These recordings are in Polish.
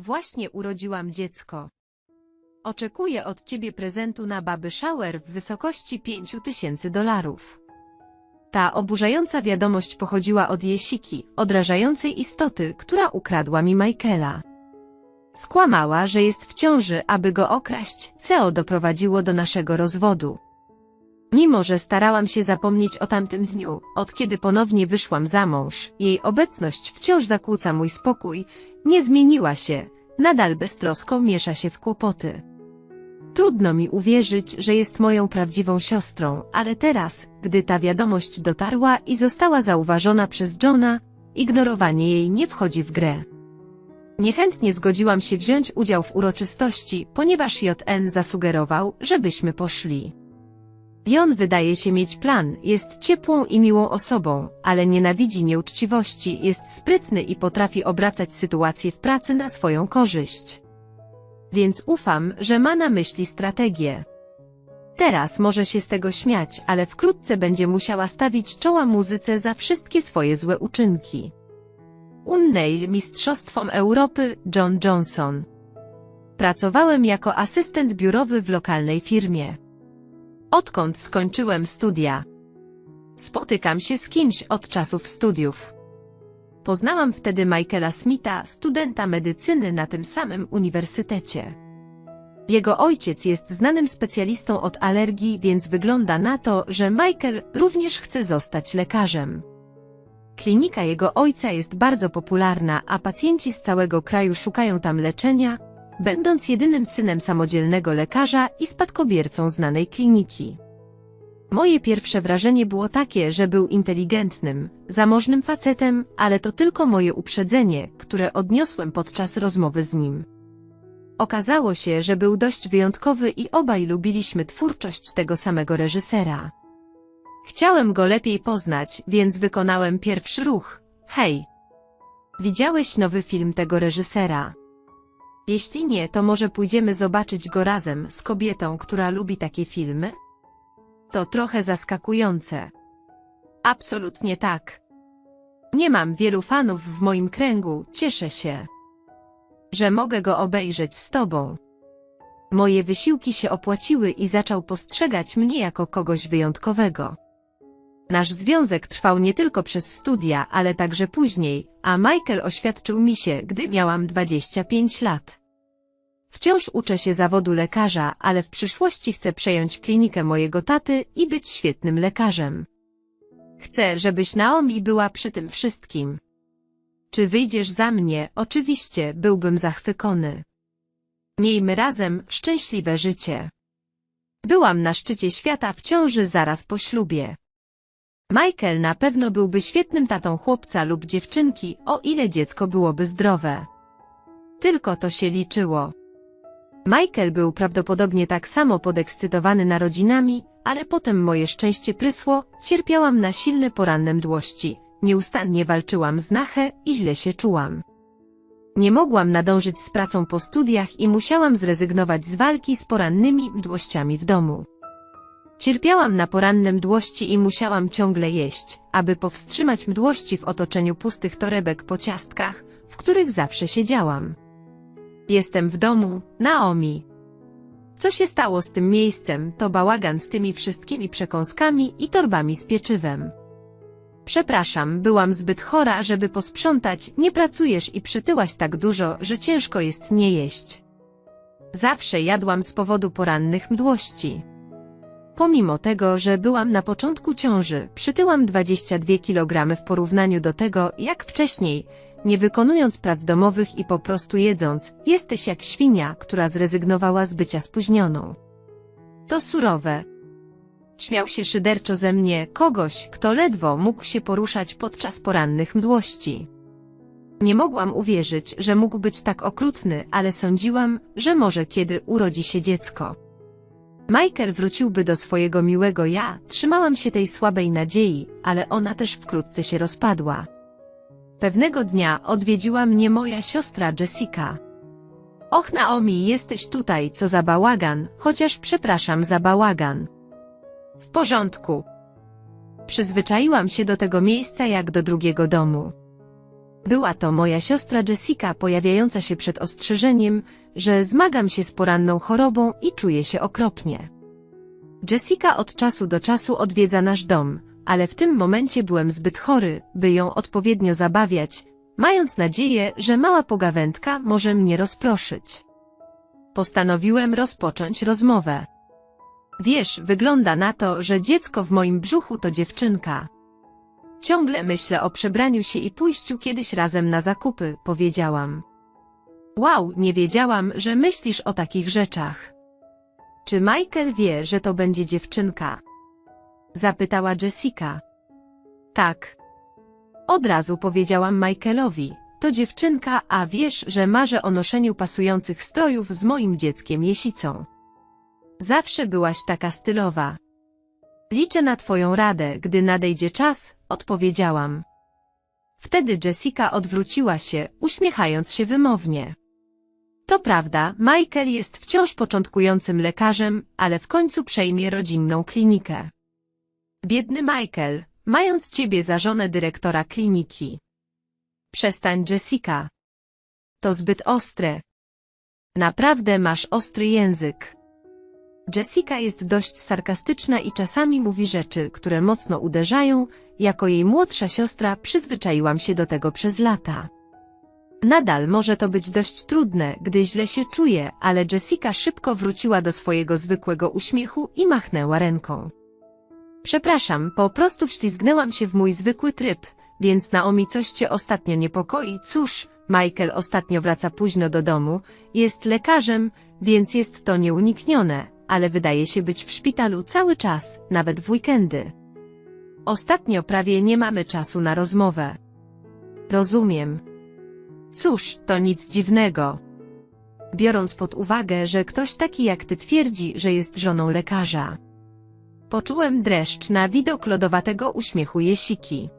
Właśnie urodziłam dziecko. Oczekuję od ciebie prezentu na baby shower w wysokości 5000 dolarów. Ta oburzająca wiadomość pochodziła od Jesiki, odrażającej istoty, która ukradła mi Michaela. Skłamała, że jest w ciąży, aby go okraść, co doprowadziło do naszego rozwodu. Mimo, że starałam się zapomnieć o tamtym dniu, od kiedy ponownie wyszłam za mąż, jej obecność wciąż zakłóca mój spokój, nie zmieniła się, nadal beztrosko miesza się w kłopoty. Trudno mi uwierzyć, że jest moją prawdziwą siostrą, ale teraz, gdy ta wiadomość dotarła i została zauważona przez Johna, ignorowanie jej nie wchodzi w grę. Niechętnie zgodziłam się wziąć udział w uroczystości, ponieważ JN zasugerował, żebyśmy poszli. Jon wydaje się mieć plan, jest ciepłą i miłą osobą, ale nienawidzi nieuczciwości, jest sprytny i potrafi obracać sytuację w pracy na swoją korzyść. Więc ufam, że ma na myśli strategię. Teraz może się z tego śmiać, ale wkrótce będzie musiała stawić czoła muzyce za wszystkie swoje złe uczynki. Unnail Mistrzostwom Europy John Johnson. Pracowałem jako asystent biurowy w lokalnej firmie. Odkąd skończyłem studia. Spotykam się z kimś od czasów studiów. Poznałam wtedy Michaela Smitha, studenta medycyny na tym samym uniwersytecie. Jego ojciec jest znanym specjalistą od alergii, więc wygląda na to, że Michael również chce zostać lekarzem. Klinika jego ojca jest bardzo popularna, a pacjenci z całego kraju szukają tam leczenia, będąc jedynym synem samodzielnego lekarza i spadkobiercą znanej kliniki. Moje pierwsze wrażenie było takie, że był inteligentnym, zamożnym facetem, ale to tylko moje uprzedzenie, które odniosłem podczas rozmowy z nim. Okazało się, że był dość wyjątkowy i obaj lubiliśmy twórczość tego samego reżysera. Chciałem go lepiej poznać, więc wykonałem pierwszy ruch. Hej! Widziałeś nowy film tego reżysera? Jeśli nie, to może pójdziemy zobaczyć go razem z kobietą, która lubi takie filmy? To trochę zaskakujące. Absolutnie tak. Nie mam wielu fanów w moim kręgu, cieszę się, że mogę go obejrzeć z tobą. Moje wysiłki się opłaciły i zaczął postrzegać mnie jako kogoś wyjątkowego. Nasz związek trwał nie tylko przez studia, ale także później, a Michael oświadczył mi się, gdy miałam 25 lat. Wciąż uczę się zawodu lekarza, ale w przyszłości chcę przejąć klinikę mojego taty i być świetnym lekarzem. Chcę, żebyś Naomi była przy tym wszystkim. Czy wyjdziesz za mnie? Oczywiście, byłbym zachwycony. Miejmy razem szczęśliwe życie. Byłam na szczycie świata w ciąży zaraz po ślubie. Michael na pewno byłby świetnym tatą chłopca lub dziewczynki, o ile dziecko byłoby zdrowe. Tylko to się liczyło. Michael był prawdopodobnie tak samo podekscytowany narodzinami, ale potem moje szczęście prysło, cierpiałam na silne poranne mdłości, nieustannie walczyłam z nachę i źle się czułam. Nie mogłam nadążyć z pracą po studiach i musiałam zrezygnować z walki z porannymi mdłościami w domu. Cierpiałam na poranne mdłości i musiałam ciągle jeść, aby powstrzymać mdłości w otoczeniu pustych torebek po ciastkach, w których zawsze siedziałam. Jestem w domu, Naomi. Co się stało z tym miejscem, to bałagan z tymi wszystkimi przekąskami i torbami z pieczywem. Przepraszam, byłam zbyt chora, żeby posprzątać, nie pracujesz i przytyłaś tak dużo, że ciężko jest nie jeść. Zawsze jadłam z powodu porannych mdłości. Pomimo tego, że byłam na początku ciąży, przytyłam 22 kg w porównaniu do tego, jak wcześniej, nie wykonując prac domowych i po prostu jedząc, jesteś jak świnia, która zrezygnowała z bycia spóźnioną. To surowe. Śmiał się szyderczo ze mnie kogoś, kto ledwo mógł się poruszać podczas porannych mdłości. Nie mogłam uwierzyć, że mógł być tak okrutny, ale sądziłam, że może kiedy urodzi się dziecko. Michael wróciłby do swojego miłego ja, trzymałam się tej słabej nadziei, ale ona też wkrótce się rozpadła. Pewnego dnia odwiedziła mnie moja siostra Jessica. Och Naomi, jesteś tutaj, co za bałagan, chociaż przepraszam za bałagan. W porządku. Przyzwyczaiłam się do tego miejsca jak do drugiego domu. Była to moja siostra Jessica pojawiająca się przed ostrzeżeniem, że zmagam się z poranną chorobą i czuję się okropnie. Jessica od czasu do czasu odwiedza nasz dom, ale w tym momencie byłem zbyt chory, by ją odpowiednio zabawiać, mając nadzieję, że mała pogawędka może mnie rozproszyć. Postanowiłem rozpocząć rozmowę. Wiesz, wygląda na to, że dziecko w moim brzuchu to dziewczynka. Ciągle myślę o przebraniu się i pójściu kiedyś razem na zakupy, powiedziałam. Wow, nie wiedziałam, że myślisz o takich rzeczach. Czy Michael wie, że to będzie dziewczynka? Zapytała Jessica. Tak. Od razu powiedziałam Michaelowi, to dziewczynka, a wiesz, że marzę o noszeniu pasujących strojów z moim dzieckiem Jesicą. Zawsze byłaś taka stylowa. Liczę na twoją radę, gdy nadejdzie czas, odpowiedziałam. Wtedy Jessica odwróciła się, uśmiechając się wymownie. To prawda, Michael jest wciąż początkującym lekarzem, ale w końcu przejmie rodzinną klinikę. Biedny Michael, mając ciebie za żonę dyrektora kliniki. Przestań, Jessica. To zbyt ostre. Naprawdę masz ostry język. Jessica jest dość sarkastyczna i czasami mówi rzeczy, które mocno uderzają, jako jej młodsza siostra przyzwyczaiłam się do tego przez lata. Nadal może to być dość trudne, gdy źle się czuje, ale Jessica szybko wróciła do swojego zwykłego uśmiechu i machnęła ręką. Przepraszam, po prostu wślizgnęłam się w mój zwykły tryb, więc Naomi coś cię ostatnio niepokoi. Cóż, Michael ostatnio wraca późno do domu, jest lekarzem, więc jest to nieuniknione, ale wydaje się być w szpitalu cały czas, nawet w weekendy. Ostatnio prawie nie mamy czasu na rozmowę. Rozumiem. Cóż, to nic dziwnego. Biorąc pod uwagę, że ktoś taki jak ty twierdzi, że jest żoną lekarza. Poczułem dreszcz na widok lodowatego uśmiechu Jesiki.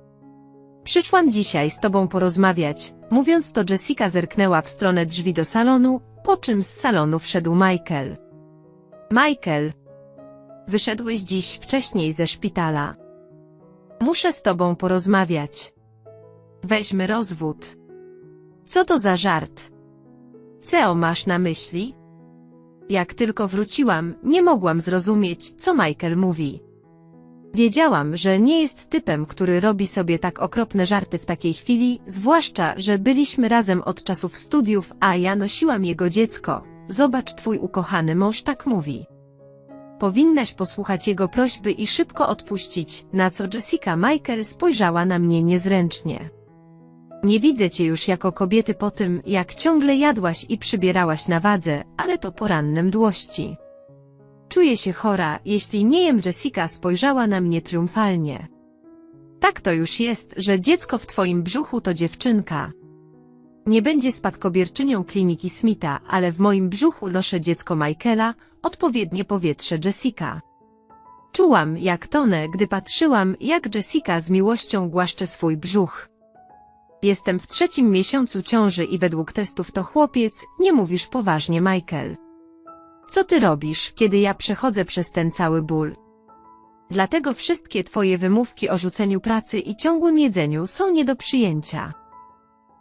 Przyszłam dzisiaj z tobą porozmawiać, mówiąc to Jessica zerknęła w stronę drzwi do salonu, po czym z salonu wszedł Michael. Michael. Wyszedłeś dziś wcześniej ze szpitala. Muszę z tobą porozmawiać. Weźmy rozwód. Co to za żart? Co masz na myśli? Jak tylko wróciłam, nie mogłam zrozumieć, co Michael mówi. Wiedziałam, że nie jest typem, który robi sobie tak okropne żarty w takiej chwili, zwłaszcza, że byliśmy razem od czasów studiów, a ja nosiłam jego dziecko. Zobacz, twój ukochany mąż tak mówi. Powinnaś posłuchać jego prośby i szybko odpuścić, na co Jessica Michael spojrzała na mnie niezręcznie. Nie widzę cię już jako kobiety po tym, jak ciągle jadłaś i przybierałaś na wadze, ale to poranne mdłości. Czuję się chora, jeśli nie jem Jessica spojrzała na mnie triumfalnie. Tak to już jest, że dziecko w twoim brzuchu to dziewczynka. Nie będzie spadkobierczynią kliniki Smitha, ale w moim brzuchu noszę dziecko Michaela, odpowiednie powietrze Jessica. Czułam, jak tonę, gdy patrzyłam, jak Jessica z miłością głaszcze swój brzuch. Jestem w trzecim miesiącu ciąży i według testów to chłopiec, nie mówisz poważnie Michael. Co ty robisz, kiedy ja przechodzę przez ten cały ból? Dlatego wszystkie twoje wymówki o rzuceniu pracy i ciągłym jedzeniu są nie do przyjęcia.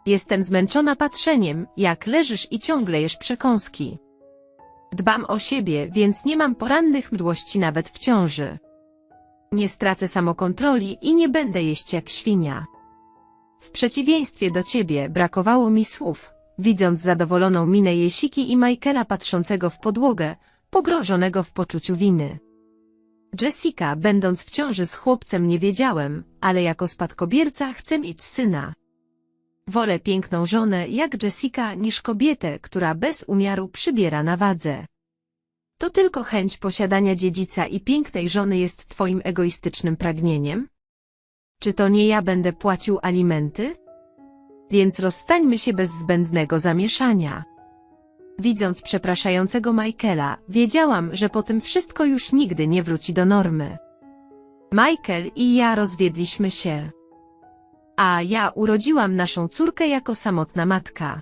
Jestem zmęczona patrzeniem, jak leżysz i ciągle jesz przekąski. Dbam o siebie, więc nie mam porannych mdłości nawet w ciąży. Nie stracę samokontroli i nie będę jeść jak świnia. W przeciwieństwie do ciebie brakowało mi słów, widząc zadowoloną minę Jesiki i Michaela patrzącego w podłogę, pogrążonego w poczuciu winy. Jessica, będąc w ciąży z chłopcem nie wiedziałem, ale jako spadkobierca chcę mieć syna. Wolę piękną żonę jak Jessica niż kobietę, która bez umiaru przybiera na wadze. To tylko chęć posiadania dziedzica i pięknej żony jest twoim egoistycznym pragnieniem? Czy to nie ja będę płacił alimenty? Więc rozstańmy się bez zbędnego zamieszania. Widząc przepraszającego Michaela, wiedziałam, że po tym wszystko już nigdy nie wróci do normy. Michael i ja rozwiedliśmy się. A ja urodziłam naszą córkę jako samotna matka.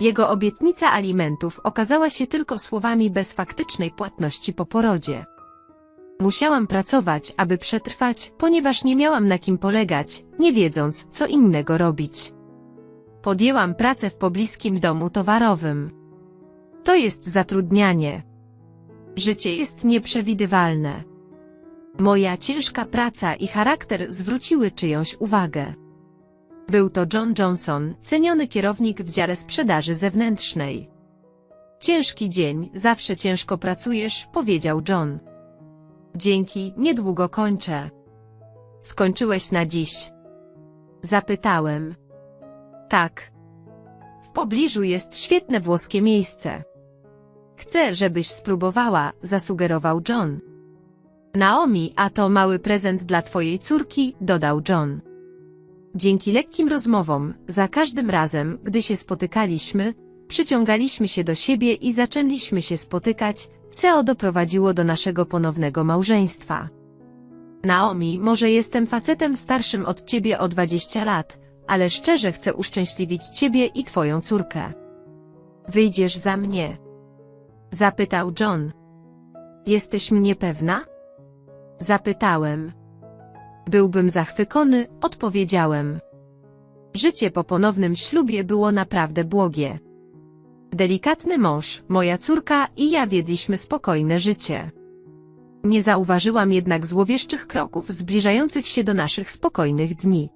Jego obietnica alimentów okazała się tylko słowami bez faktycznej płatności po porodzie. Musiałam pracować, aby przetrwać, ponieważ nie miałam na kim polegać, nie wiedząc, co innego robić. Podjęłam pracę w pobliskim domu towarowym. To jest zatrudnianie. Życie jest nieprzewidywalne. Moja ciężka praca i charakter zwróciły czyjąś uwagę. Był to John Johnson, ceniony kierownik w dziale sprzedaży zewnętrznej. Ciężki dzień, zawsze ciężko pracujesz, powiedział John. Dzięki, niedługo kończę. Skończyłeś na dziś? Zapytałem. Tak. W pobliżu jest świetne włoskie miejsce. Chcę, żebyś spróbowała, zasugerował John. Naomi, a to mały prezent dla twojej córki, dodał John. Dzięki lekkim rozmowom, za każdym razem, gdy się spotykaliśmy, przyciągaliśmy się do siebie i zaczęliśmy się spotykać, co doprowadziło do naszego ponownego małżeństwa. Naomi, może jestem facetem starszym od ciebie o 20 lat, ale szczerze chcę uszczęśliwić ciebie i twoją córkę. Wyjdziesz za mnie? Zapytał John. Jesteś mnie pewna? Zapytałem. Byłbym zachwycony, odpowiedziałem. Życie po ponownym ślubie było naprawdę błogie. Delikatny mąż, moja córka i ja wiedliśmy spokojne życie. Nie zauważyłam jednak złowieszczych kroków zbliżających się do naszych spokojnych dni.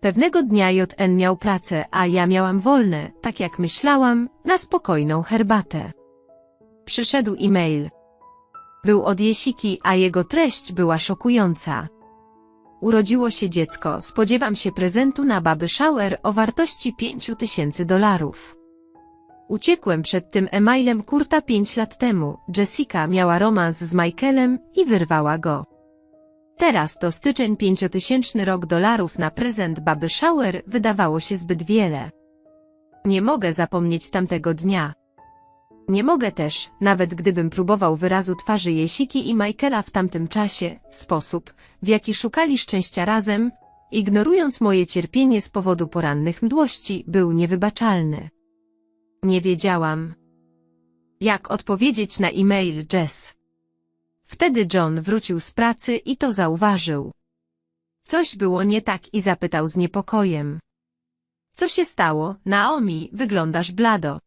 Pewnego dnia JN miał pracę, a ja miałam wolne, tak jak myślałam, na spokojną herbatę. Przyszedł e-mail. Był od Jesiki, a jego treść była szokująca. Urodziło się dziecko, spodziewam się prezentu na baby shower o wartości 5000 dolarów. Uciekłem przed tym e-mailem Kurta 5 lat temu. Jessica miała romans z Michaelem i wyrwała go. Teraz to styczeń pięciotysięczny rok dolarów na prezent baby shower wydawało się zbyt wiele. Nie mogę zapomnieć tamtego dnia. Nie mogę też, nawet gdybym próbował wyrazu twarzy Jesiki i Michaela w tamtym czasie, sposób, w jaki szukali szczęścia razem, ignorując moje cierpienie z powodu porannych mdłości, był niewybaczalny. Nie wiedziałam, jak odpowiedzieć na e-mail Jess. Wtedy John wrócił z pracy i to zauważył. Coś było nie tak i zapytał z niepokojem. Co się stało, Naomi, wyglądasz blado.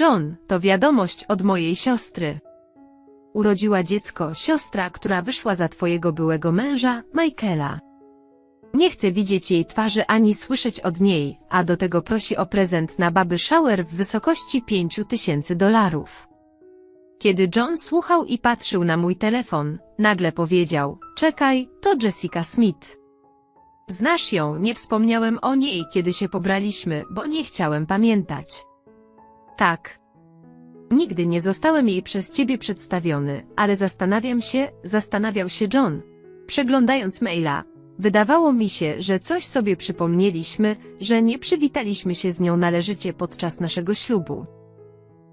John, to wiadomość od mojej siostry. Urodziła dziecko, siostra, która wyszła za twojego byłego męża, Michaela. Nie chcę widzieć jej twarzy ani słyszeć od niej, a do tego prosi o prezent na baby shower w wysokości pięciu tysięcy dolarów. Kiedy John słuchał i patrzył na mój telefon, nagle powiedział, czekaj, to Jessica Smith. Znasz ją, nie wspomniałem o niej, kiedy się pobraliśmy, bo nie chciałem pamiętać. Tak. Nigdy nie zostałem jej przez ciebie przedstawiony, ale zastanawiam się, zastanawiał się John. Przeglądając maila, wydawało mi się, że coś sobie przypomnieliśmy, że nie przywitaliśmy się z nią należycie podczas naszego ślubu.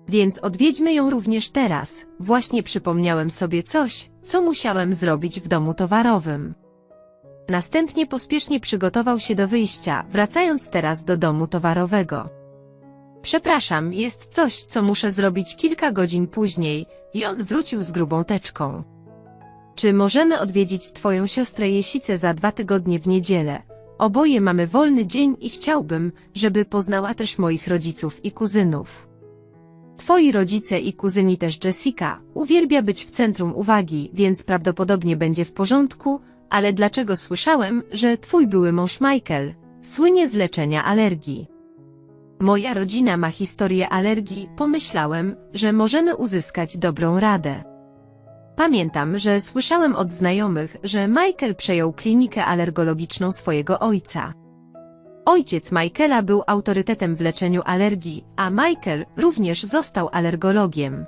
Więc odwiedźmy ją również teraz. Właśnie przypomniałem sobie coś, co musiałem zrobić w domu towarowym. Następnie pospiesznie przygotował się do wyjścia, wracając teraz do domu towarowego. Przepraszam, jest coś, co muszę zrobić kilka godzin później, i on wrócił z grubą teczką. Czy możemy odwiedzić twoją siostrę Jesicę za dwa tygodnie w niedzielę? Oboje mamy wolny dzień i chciałbym, żeby poznała też moich rodziców i kuzynów. Twoi rodzice i kuzyni też Jessica, uwielbia być w centrum uwagi, więc prawdopodobnie będzie w porządku, ale dlaczego słyszałem, że twój były mąż Michael słynie z leczenia alergii? Moja rodzina ma historię alergii, pomyślałem, że możemy uzyskać dobrą radę. Pamiętam, że słyszałem od znajomych, że Michael przejął klinikę alergologiczną swojego ojca. Ojciec Michaela był autorytetem w leczeniu alergii, a Michael również został alergologiem.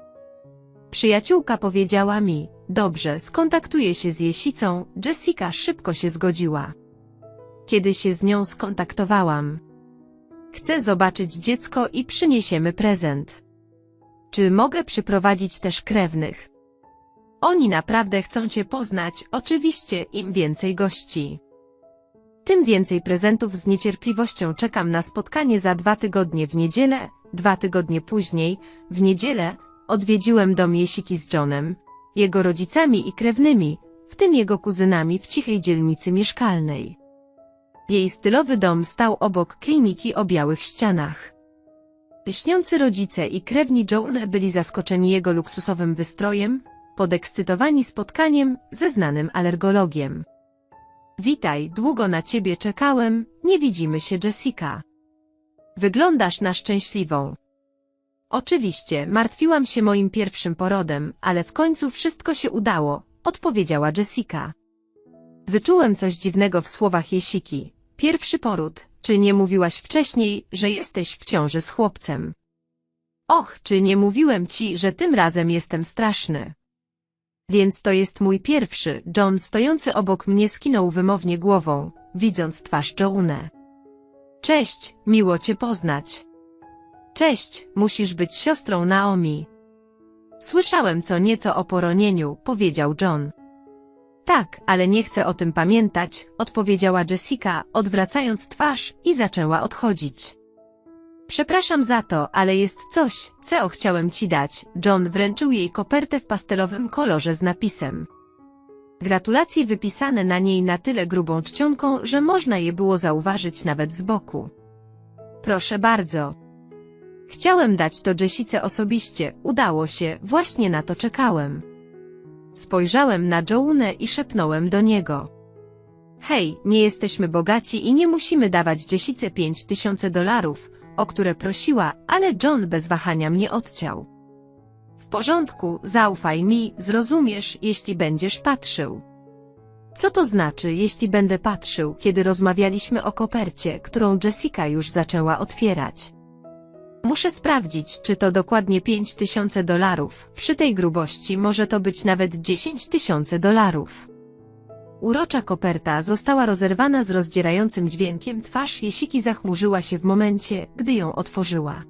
Przyjaciółka powiedziała mi, dobrze, skontaktuję się z Jesicą, Jessica szybko się zgodziła. Kiedy się z nią skontaktowałam, Chcę zobaczyć dziecko i przyniesiemy prezent. Czy mogę przyprowadzić też krewnych? Oni naprawdę chcą Cię poznać, oczywiście im więcej gości. Tym więcej prezentów z niecierpliwością czekam na spotkanie za dwa tygodnie w niedzielę, dwa tygodnie później, w niedzielę, odwiedziłem dom Jesiki z Johnem, jego rodzicami i krewnymi, w tym jego kuzynami w cichej dzielnicy mieszkalnej. Jej stylowy dom stał obok kliniki o białych ścianach. Lśniący rodzice i krewni Joan byli zaskoczeni jego luksusowym wystrojem, podekscytowani spotkaniem ze znanym alergologiem. Witaj, długo na ciebie czekałem, nie widzimy się Jessica. Wyglądasz na szczęśliwą. Oczywiście, martwiłam się moim pierwszym porodem, ale w końcu wszystko się udało, odpowiedziała Jessica. Wyczułem coś dziwnego w słowach Jesiki. Pierwszy poród, czy nie mówiłaś wcześniej, że jesteś w ciąży z chłopcem? Och, czy nie mówiłem ci, że tym razem jestem straszny? Więc to jest mój pierwszy, John stojący obok mnie skinął wymownie głową, widząc twarz Joanne. Cześć, miło cię poznać. Cześć, musisz być siostrą Naomi. Słyszałem co nieco o poronieniu, powiedział John. Tak, ale nie chcę o tym pamiętać, odpowiedziała Jessica, odwracając twarz i zaczęła odchodzić. Przepraszam za to, ale jest coś, co chciałem ci dać. John wręczył jej kopertę w pastelowym kolorze z napisem. Gratulacje wypisane na niej na tyle grubą czcionką, że można je było zauważyć nawet z boku. Proszę bardzo. Chciałem dać to Jessice osobiście, udało się, właśnie na to czekałem. Spojrzałem na Jounę i szepnąłem do niego. Hej, nie jesteśmy bogaci i nie musimy dawać Jessice pięć tysięcy dolarów, o które prosiła, ale John bez wahania mnie odciął. W porządku, zaufaj mi, zrozumiesz, jeśli będziesz patrzył. Co to znaczy, jeśli będę patrzył, kiedy rozmawialiśmy o kopercie, którą Jessica już zaczęła otwierać? Muszę sprawdzić, czy to dokładnie 5 tysięcy dolarów. Przy tej grubości może to być nawet 10 tysięcy dolarów. Urocza koperta została rozerwana z rozdzierającym dźwiękiem. Twarz Jesiki zachmurzyła się w momencie, gdy ją otworzyła.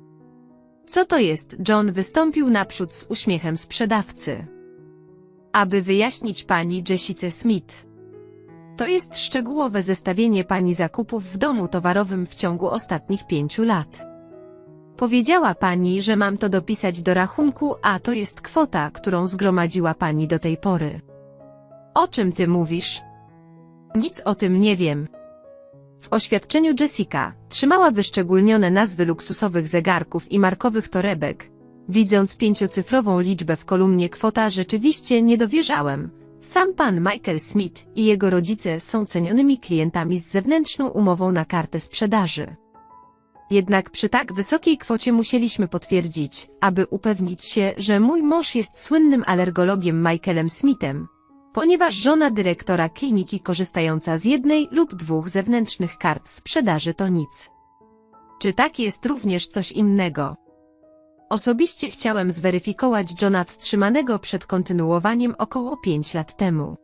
Co to jest? John wystąpił naprzód z uśmiechem sprzedawcy. Aby wyjaśnić pani Jessice Smith. To jest szczegółowe zestawienie pani zakupów w domu towarowym w ciągu ostatnich pięciu lat. Powiedziała pani, że mam to dopisać do rachunku, a to jest kwota, którą zgromadziła pani do tej pory. O czym ty mówisz? Nic o tym nie wiem. W oświadczeniu Jessica trzymała wyszczególnione nazwy luksusowych zegarków i markowych torebek. Widząc pięciocyfrową liczbę w kolumnie kwota rzeczywiście nie dowierzałem. Sam pan Michael Smith i jego rodzice są cenionymi klientami z zewnętrzną umową na kartę sprzedaży. Jednak przy tak wysokiej kwocie musieliśmy potwierdzić, aby upewnić się, że mój mąż jest słynnym alergologiem Michaelem Smithem, ponieważ żona dyrektora kliniki korzystająca z jednej lub dwóch zewnętrznych kart sprzedaży to nic. Czy tak jest również coś innego? Osobiście chciałem zweryfikować Johna wstrzymanego przed kontynuowaniem około 5 lat temu.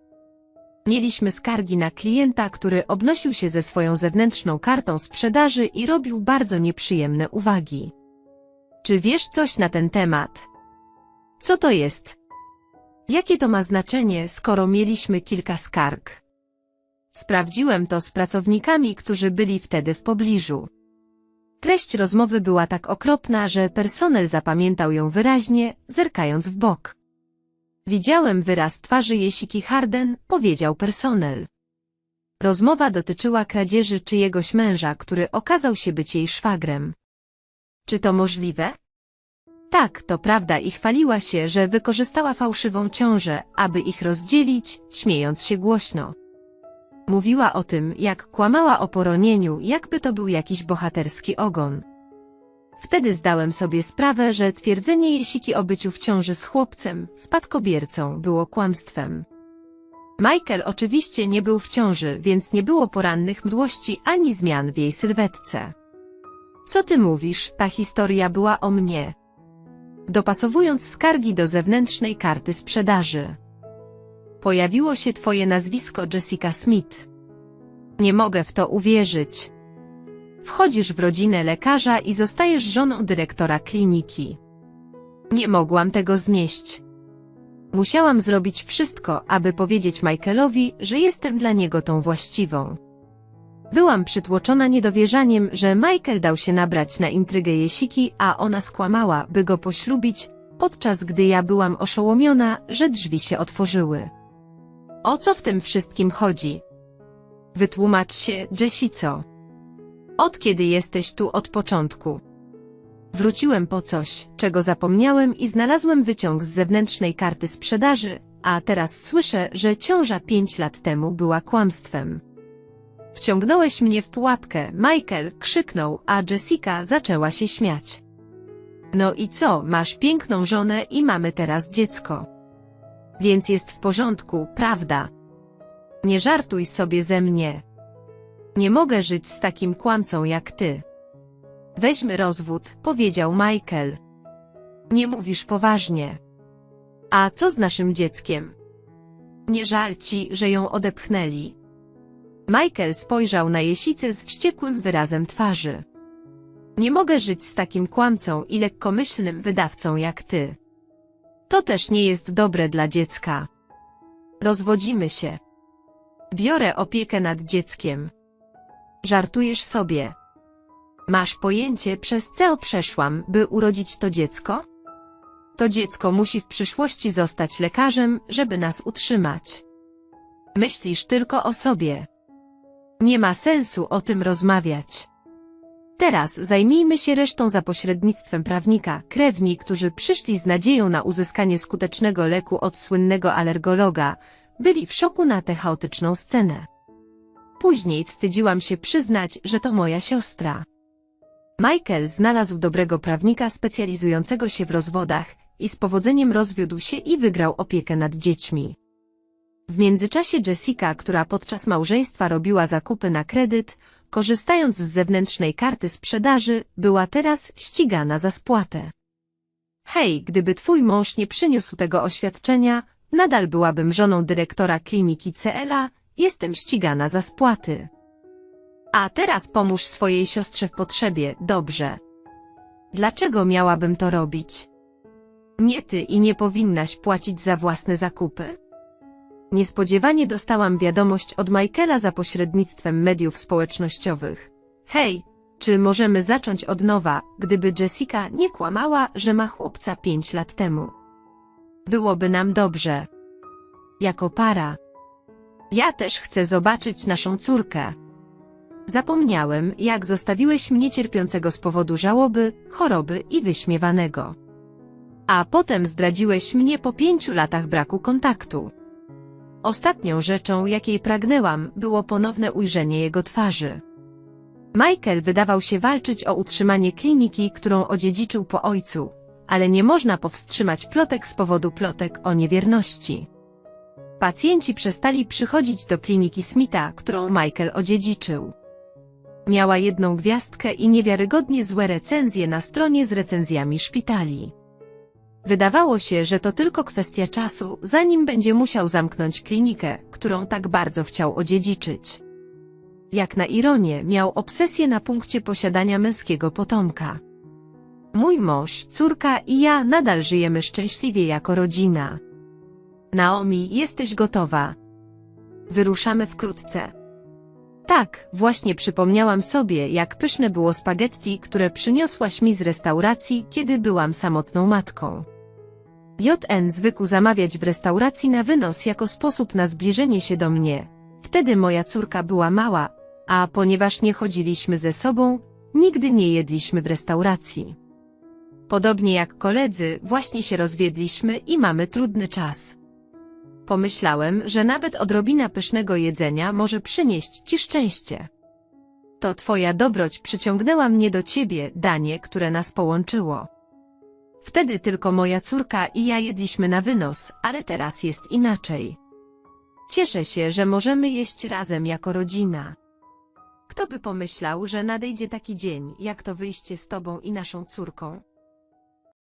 Mieliśmy skargi na klienta, który obnosił się ze swoją zewnętrzną kartą sprzedaży i robił bardzo nieprzyjemne uwagi. Czy wiesz coś na ten temat? Co to jest? Jakie to ma znaczenie, skoro mieliśmy kilka skarg? Sprawdziłem to z pracownikami, którzy byli wtedy w pobliżu. Treść rozmowy była tak okropna, że personel zapamiętał ją wyraźnie, zerkając w bok. Widziałem wyraz twarzy Jesiki Harden, powiedział personel. Rozmowa dotyczyła kradzieży czyjegoś męża, który okazał się być jej szwagrem. Czy to możliwe? Tak, to prawda i chwaliła się, że wykorzystała fałszywą ciążę, aby ich rozdzielić, śmiejąc się głośno. Mówiła o tym, jak kłamała o poronieniu, jakby to był jakiś bohaterski ogon. Wtedy zdałem sobie sprawę, że twierdzenie Jesiki o byciu w ciąży z chłopcem, spadkobiercą, było kłamstwem. Michael oczywiście nie był w ciąży, więc nie było porannych mdłości ani zmian w jej sylwetce. Co ty mówisz, ta historia była o mnie. Dopasowując skargi do zewnętrznej karty sprzedaży. Pojawiło się twoje nazwisko Jessica Smith. Nie mogę w to uwierzyć. Wchodzisz w rodzinę lekarza i zostajesz żoną dyrektora kliniki. Nie mogłam tego znieść. Musiałam zrobić wszystko, aby powiedzieć Michaelowi, że jestem dla niego tą właściwą. Byłam przytłoczona niedowierzaniem, że Michael dał się nabrać na intrygę Jesiki, a ona skłamała, by go poślubić, podczas gdy ja byłam oszołomiona, że drzwi się otworzyły. O co w tym wszystkim chodzi? Wytłumacz się, Jessico. Od kiedy jesteś tu od początku? Wróciłem po coś, czego zapomniałem i znalazłem wyciąg z zewnętrznej karty sprzedaży, a teraz słyszę, że ciąża pięć lat temu była kłamstwem. Wciągnąłeś mnie w pułapkę, Michael krzyknął, a Jessica zaczęła się śmiać. No i co, masz piękną żonę i mamy teraz dziecko. Więc jest w porządku, prawda? Nie żartuj sobie ze mnie. Nie mogę żyć z takim kłamcą jak ty. Weźmy rozwód, powiedział Michael. Nie mówisz poważnie. A co z naszym dzieckiem? Nie żal ci, że ją odepchnęli. Michael spojrzał na Jesicę z wściekłym wyrazem twarzy. Nie mogę żyć z takim kłamcą i lekkomyślnym wydawcą jak ty. To też nie jest dobre dla dziecka. Rozwodzimy się. Biorę opiekę nad dzieckiem. Żartujesz sobie. Masz pojęcie, przez co przeszłam, by urodzić to dziecko? To dziecko musi w przyszłości zostać lekarzem, żeby nas utrzymać. Myślisz tylko o sobie. Nie ma sensu o tym rozmawiać. Teraz zajmijmy się resztą za pośrednictwem prawnika. Krewni, którzy przyszli z nadzieją na uzyskanie skutecznego leku od słynnego alergologa, byli w szoku na tę chaotyczną scenę. Później wstydziłam się przyznać, że to moja siostra. Michael znalazł dobrego prawnika specjalizującego się w rozwodach i z powodzeniem rozwiódł się i wygrał opiekę nad dziećmi. W międzyczasie Jessica, która podczas małżeństwa robiła zakupy na kredyt, korzystając z zewnętrznej karty sprzedaży, była teraz ścigana za spłatę. Hej, gdyby twój mąż nie przyniósł tego oświadczenia, nadal byłabym żoną dyrektora kliniki CLA, jestem ścigana za spłaty. A teraz pomóż swojej siostrze w potrzebie, dobrze. Dlaczego miałabym to robić? Nie ty i nie powinnaś płacić za własne zakupy? Niespodziewanie dostałam wiadomość od Michaela za pośrednictwem mediów społecznościowych. Hej, czy możemy zacząć od nowa, gdyby Jessica nie kłamała, że ma chłopca pięć lat temu? Byłoby nam dobrze. Jako para. Ja też chcę zobaczyć naszą córkę. Zapomniałem, jak zostawiłeś mnie cierpiącego z powodu żałoby, choroby i wyśmiewanego. A potem zdradziłeś mnie po pięciu latach braku kontaktu. Ostatnią rzeczą, jakiej pragnęłam, było ponowne ujrzenie jego twarzy. Michael wydawał się walczyć o utrzymanie kliniki, którą odziedziczył po ojcu, ale nie można powstrzymać plotek z powodu plotek o niewierności. Pacjenci przestali przychodzić do kliniki Smitha, którą Michael odziedziczył. Miała jedną gwiazdkę i niewiarygodnie złe recenzje na stronie z recenzjami szpitali. Wydawało się, że to tylko kwestia czasu, zanim będzie musiał zamknąć klinikę, którą tak bardzo chciał odziedziczyć. Jak na ironię, miał obsesję na punkcie posiadania męskiego potomka. Mój mąż, córka i ja nadal żyjemy szczęśliwie jako rodzina. Naomi, jesteś gotowa. Wyruszamy wkrótce. Tak, właśnie przypomniałam sobie, jak pyszne było spaghetti, które przyniosłaś mi z restauracji, kiedy byłam samotną matką. JN zwykł zamawiać w restauracji na wynos jako sposób na zbliżenie się do mnie. Wtedy moja córka była mała, a ponieważ nie chodziliśmy ze sobą, nigdy nie jedliśmy w restauracji. Podobnie jak koledzy, właśnie się rozwiedliśmy i mamy trudny czas. Pomyślałem, że nawet odrobina pysznego jedzenia może przynieść ci szczęście. To twoja dobroć przyciągnęła mnie do ciebie, danie, które nas połączyło. Wtedy tylko moja córka i ja jedliśmy na wynos, ale teraz jest inaczej. Cieszę się, że możemy jeść razem jako rodzina. Kto by pomyślał, że nadejdzie taki dzień, jak to wyjście z tobą i naszą córką?